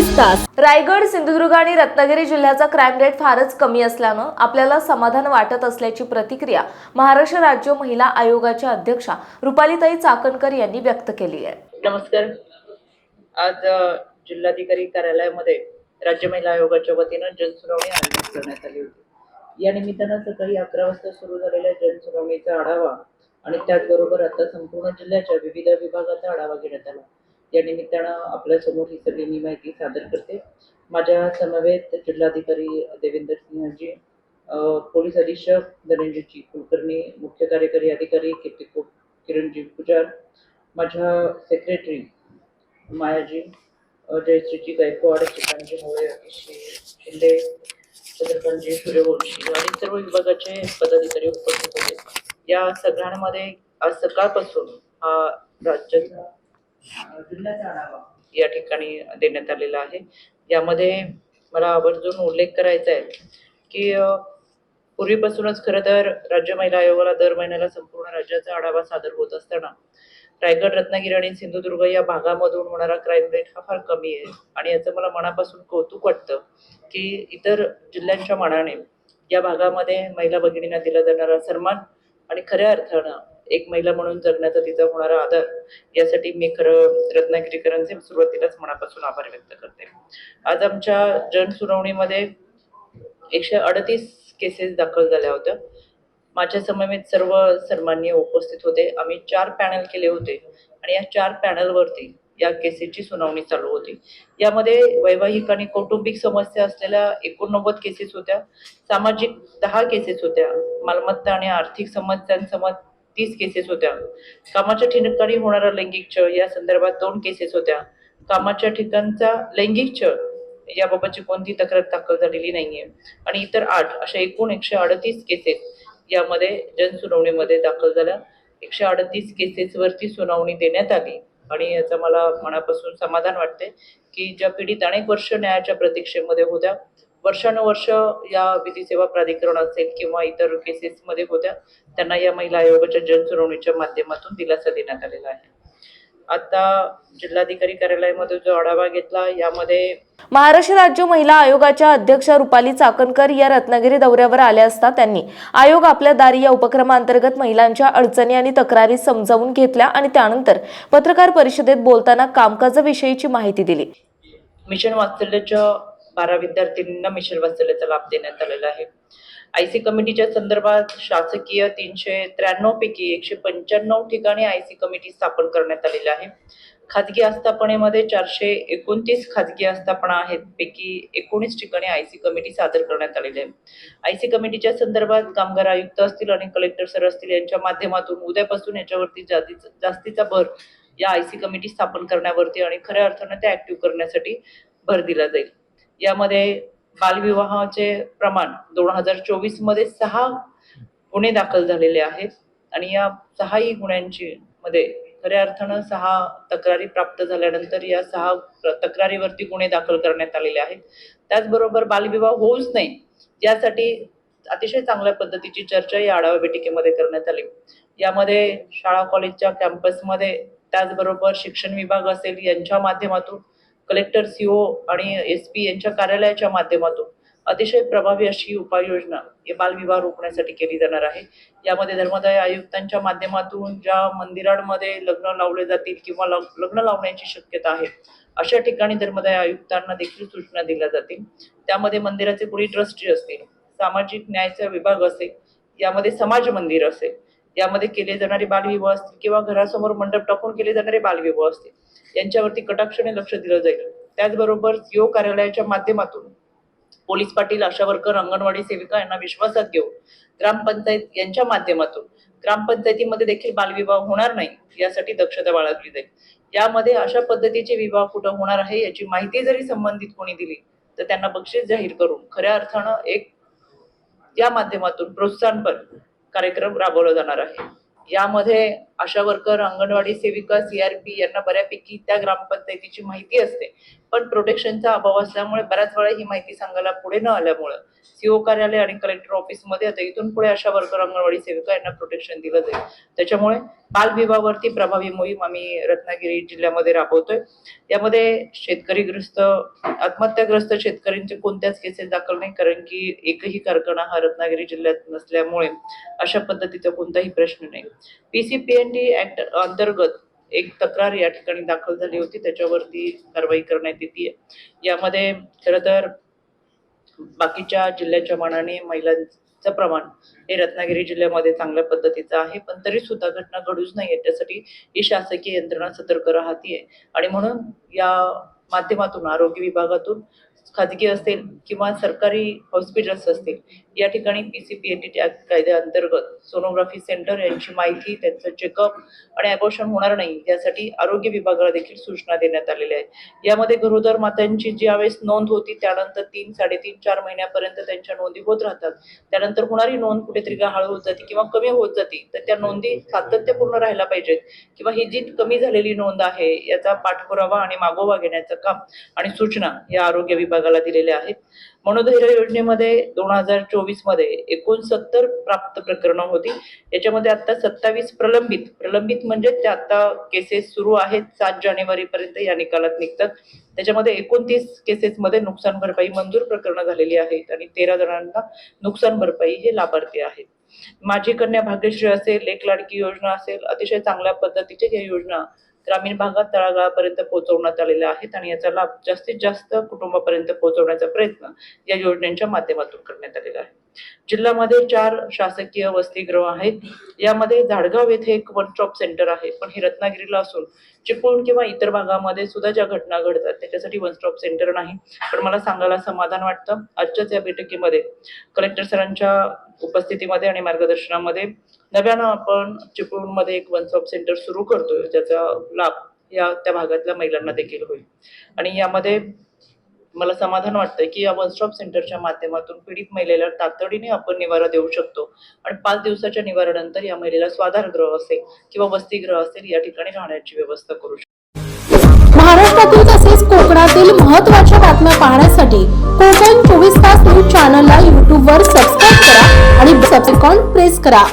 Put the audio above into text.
चोवीस तास. रायगड सिंधुदुर्ग आणि रत्नागिरी जिल्ह्याचा क्राईम रेट फारच कमी असल्यानं आपल्याला समाधान वाटत असल्याची प्रतिक्रिया महाराष्ट्र राज्य महिला आयोगाच्या अध्यक्षा रुपालीताई चाकणकर यांनी व्यक्त केली आहे. नमस्कार. आज जिल्हाधिकारी कार्यालयामध्ये राज्य महिला आयोगाच्या वतीनं जनसुनावणी आयोजित करण्यात आली होती. या निमित्तानं सकाळी अकरा वाजता सुरू झालेल्या जनसुनावणीचा आढावा आणि त्याचबरोबर आता संपूर्ण जिल्ह्याच्या विविध विभागाचा आढावा घेण्यात आला. या निमित्तानं आपल्यासमोर ही सगळी मी माहिती सादर करते. माझ्या समवेत जिल्हाधिकारी देवेंद्र सिंहजी पोलीस अधीक्षक धनंजयजी कुलकर्णी मुख्य कार्यकारी अधिकारी किर्तिको किरणजी पुजार माझ्या सेक्रेटरी मायाजी जयश्रीजी गायकवाड चिकांजी मोळे शिंदे चंद्रकांतजी सूर्यवंशी आणि सर्व विभागाचे पदाधिकारी उपस्थित होते. या सगळ्यांमध्ये आज सकाळपासून हा राज्याचा या ठिकाणी देण्यात आलेला आहे. यामध्ये मला आवर्जून उल्लेख करायचा आहे की पूर्वीपासूनच खरं तर राज्य महिला आयोगाला दर महिन्याला संपूर्ण राज्याचा आढावा सादर होत असताना रायगड रत्नागिरी आणि सिंधुदुर्ग या भागामधून होणारा क्राईम रेट हा फार कमी आहे. आणि याचं मला मनापासून कौतुक वाटतं की इतर जिल्ह्यांच्या मानाने या भागामध्ये महिला भगिनींना दिला जाणारा सन्मान आणि खऱ्या अर्थानं एक महिला म्हणून जगण्याचा तिचा होणारा आदर यासाठी मी खरं रत्नागिरीकरांचे सुरुवातीलाच मनापासून आभार व्यक्त करते. आज आमच्या जनसुनावणीमध्ये एकशे अडतीस केसेस दाखल झाल्या होत्या. माझ्या समवेत सर्व सन्मान्य उपस्थित होते. आम्ही चार पॅनल केले होते आणि या चार पॅनलवरती या केसेसची सुनावणी चालू होती. यामध्ये वैवाहिक आणि कौटुंबिक समस्या असलेल्या एकोणनव्वद केसेस होत्या. सामाजिक दहा केसेस होत्या. मालमत्ता आणि आर्थिक समस्यांसमत तीस केसेस होत्या. कामाच्या ठिकाणी होणारा लैंगिक छळ या संदर्भात दोन केसेस होत्या. कामाच्या ठिकाणचा लैंगिक छळ याबाबतची कोणती तक्रार दाखल झालेली नाहीये. आणि इतर आठ अशा एकूण एकशे अडतीस केसेस यामध्ये जनसुनावणीमध्ये दाखल झाल्या. एकशे अडतीस केसेसवरती सुनावणी देण्यात आली. आणि याचं मला मनापासून समाधान वाटते की ज्या पीडित अनेक वर्ष न्यायाच्या प्रतीक्षेमध्ये होत्या वर्षानुवर्ष या विधी सेवा प्राधिकरण असेल किंवा इतर केसेसमध्ये होत्या त्यांना या महिला आयोगाच्या जनसुनावणीच्या माध्यमातून दिलासा देण्यात आलेला आहे. आता जिल्हाधिकारी कार्यालयामध्ये जो आढावा घेतला यामध्ये महाराष्ट्र राज्य महिला आयोगाच्या अध्यक्षा रुपाली चाकणकर या रत्नागिरी दौऱ्यावर आल्या असता त्यांनी आयोग आपल्या दारी या उपक्रमांतर्गत महिलांच्या अडचणी आणि तक्रारी समजावून घेतल्या आणि त्यानंतर पत्रकार परिषदेत बोलताना कामकाजाविषयीची माहिती दिली. मिशन वात्सल्याच्या बारा विद्यार्थ्यांना मिशन वात्सल्याचा लाभ देण्यात आलेला आहे. आय सी कमिटीच्या संदर्भात शासकीय तीनशे त्र्याण्णव पैकी एकशे पंच्याण्णव ठिकाणी आय सी कमिटी स्थापन करण्यात आलेली आहे. खाजगी आस्थापनेमध्ये चारशे एकोणतीस खाजगी आस्थापना आहेत पैकी एकोणीस ठिकाणी आय सी कमिटी सादर करण्यात आलेली आहे. आय सी कमिटीच्या संदर्भात कामगार आयुक्त असतील आणि कलेक्टर सर असतील यांच्या माध्यमातून उद्यापासून याच्यावरती जास्तीचा जास्तीचा भर या आय सी कमिटी स्थापन करण्यावरती आणि खऱ्या अर्थानं त्या ऍक्टिव्ह करण्यासाठी भर दिला जाईल. यामध्ये बालविवाहाचे प्रमाण दोन हजार चोवीसमध्ये सहा गुन्हे दाखल झालेले आहेत. आणि या सहाही गुन्ह्यांची मध्ये खऱ्या अर्थानं सहा तक्रारी प्राप्त झाल्यानंतर या सहा तक्रारीवरती गुन्हे दाखल करण्यात आलेले आहेत. त्याचबरोबर बालविवाह होऊच नाही यासाठी अतिशय चांगल्या पद्धतीची चर्चा या आढावा बैठकीमध्ये करण्यात आली. यामध्ये शाळा कॉलेजच्या कॅम्पसमध्ये त्याचबरोबर शिक्षण विभाग असेल यांच्या माध्यमातून कलेक्टर सीओ आणि एस पी यांच्या कार्यालयाच्या माध्यमातून अतिशय प्रभावी अशी उपाययोजना हे बालविवाह रोखण्यासाठी केली जाणार आहे. यामध्ये धर्मदाय आयुक्तांच्या माध्यमातून ज्या मंदिरांमध्ये लग्न लावले जातील किंवा लग्न लावण्याची शक्यता आहे अशा ठिकाणी धर्मदाय आयुक्तांना देखील सूचना दिल्या जातील. त्यामध्ये मंदिराचे कुणी ट्रस्टी असतील सामाजिक न्यायाचा विभाग असेल यामध्ये समाज मंदिर असेल यामध्ये केले जाणारे बालविवाह असतील किंवा घरासमोर मंडप टाकून केले जाणारे बालविवाह असतील यांच्यावरती कटाक्षाने लक्ष दिलं जाईल. त्याचबरोबर सीओ कार्यालयाच्या माध्यमातून पोलीस पाटील आशा वर्कर अंगणवाडी सेविका यांना विश्वासात घेऊन ग्रामपंचायत यांच्या माध्यमातून ग्रामपंचायतीमध्ये देखील बालविवाह होणार नाही यासाठी दक्षता बाळगली जाईल. यामध्ये अशा पद्धतीचे विवाह कुठं होणार आहे याची माहिती जरी संबंधित कोणी दिली तर त्यांना बक्षीस जाहीर करून खऱ्या अर्थानं एक या माध्यमातून प्रोत्साहनपर कार्यक्रम राबवला जाणार आहे. यामध्ये आशा वर्कर अंगणवाडी सेविका सीआरपी यांना बऱ्यापैकी त्या ग्रामपंचायतीची माहिती असते. पण प्रोटेक्शनचा अभाव असल्यामुळे बऱ्याच वेळा ही माहिती सांगायला पुढे न आल्यामुळे सीओ कार्यालय आणि कलेक्टर ऑफिसमध्ये आता इथून पुढे अशा वर्कर अंगणवाडी सेविका यांना प्रोटेक्शन दिलं जाईल. त्याच्यामुळे बालविवाहावरती प्रभावी मोहीम आम्ही रत्नागिरी जिल्ह्यामध्ये राबवतोय. यामध्ये शेतकरीग्रस्त आत्महत्याग्रस्त शेतकऱ्यांचे कोणत्याच केसेस दाखल नाही कारण की एकही कारखाना हा रत्नागिरी जिल्ह्यात नसल्यामुळे अशा पद्धतीचा कोणताही प्रश्न नाही. पीसीपीएनडी ऍक्ट अंतर्गत एक तक्रार या ठिकाणी दाखल झाली होती. त्याच्यावरती कारवाई करण्यात येते. यामध्ये खरं तर बाकीच्या जिल्ह्याच्या मानाने महिलांचं प्रमाण हे रत्नागिरी जिल्ह्यामध्ये चांगल्या पद्धतीचं आहे. पण तरी सुद्धा घटना घडूच नाही त्यासाठी ही शासकीय यंत्रणा सतर्क राहतीये. आणि म्हणून या माध्यमातून आरोग्य विभागातून खाजगी असेल किंवा सरकारी हॉस्पिटल्स असतील या ठिकाणी पीसीपीएनटी कायद्याअंतर्गत सोनोग्राफी सेंटर यांची माहिती त्यांचं चेकअप आणि अबॉर्शन होणार नाही यासाठी आरोग्य विभागाला देखील सूचना देण्यात आलेल्या आहेत. यामध्ये गरोदर मातांची ज्यावेळेस नोंद होती त्यानंतर तीन साडेतीन चार महिन्यापर्यंत त्यांच्या नोंदी होत राहतात. त्यानंतर होणारी नोंद कुठेतरी गहाळ होत जाते किंवा कमी होत जाते तर त्या नोंदी सातत्यपूर्ण राहायला पाहिजेत. किंवा ही जी कमी झालेली नोंद आहे याचा पाठपुरावा आणि मागोवा घेण्याचं काम आणि सूचना या आरोग्य विभाग विभागाला दिलेल्या आहेत. मनोधैर्य योजनेमध्ये दोन हजार चोवीसमध्ये एकोणसत्तर प्राप्त प्रकरणं होती. याच्यामध्ये आता सत्तावीस प्रलंबित. प्रलंबित म्हणजे ते आता केसेस सुरू आहेत. सात जानेवारी पर्यंत या निकालात निघतात. त्याच्यामध्ये एकोणतीस केसेसमध्ये नुकसान भरपाई मंजूर प्रकरणं झालेली आहेत आणि तेरा जणांना नुकसान भरपाई हे लाभार्थी आहेत. माझी कन्या भाग्यश्री असेल एक लाडकी योजना असेल अतिशय चांगल्या पद्धतीच्या या योजना ग्रामीण भागात तळागाळापर्यंत पोहोचवण्यात आलेल्या आहेत आणि याचा लाभ जास्तीत जास्त कुटुंबापर्यंत पोहोचवण्याचा प्रयत्न या योजनेच्या माध्यमातून करण्यात आलेला आहे. जिल्ह्यामध्ये चार शासकीय वसतिगृह आहेत. यामध्ये झाडगाव येथे एक वन स्टॉप सेंटर आहे. पण हे रत्नागिरीला असून चिपळूण किंवा इतर भागामध्ये सुद्धा ज्या घटना घडतात त्याच्यासाठी वन स्टॉप सेंटर नाही. पण मला सांगायला समाधान वाटतं. आजच्याच या बैठकीमध्ये कलेक्टर सरांच्या उपस्थितीमध्ये आणि मार्गदर्शनामध्ये नव्यानं आपण चिपळूणमध्ये एक वन स्टॉप सेंटर सुरू करतोय. ज्याचा लाभ या त्या भागातल्या महिलांना देखील होईल. आणि यामध्ये मला समाधान वाटतंय की या वन स्टॉप सेंटरच्या माध्यमातून पीडित महिलेला तातडीने आपण निवारा देऊ शकतो. आणि पाच दिवसाच्या निवारानंतर या महिलेला स्वाधारगृह असेल किंवा वसतिगृह असेल या ठिकाणी राहण्याची व्यवस्था करू शकतो. महाराष्ट्रातील तसेच कोकणातील महत्त्वाच्या बातम्या पाहण्यासाठी कोकण चोवीस तास न्यूज चॅनलला यूट्यूबवर सबस्क्राईब करा आणि सबसेकॉन प्रेस करा.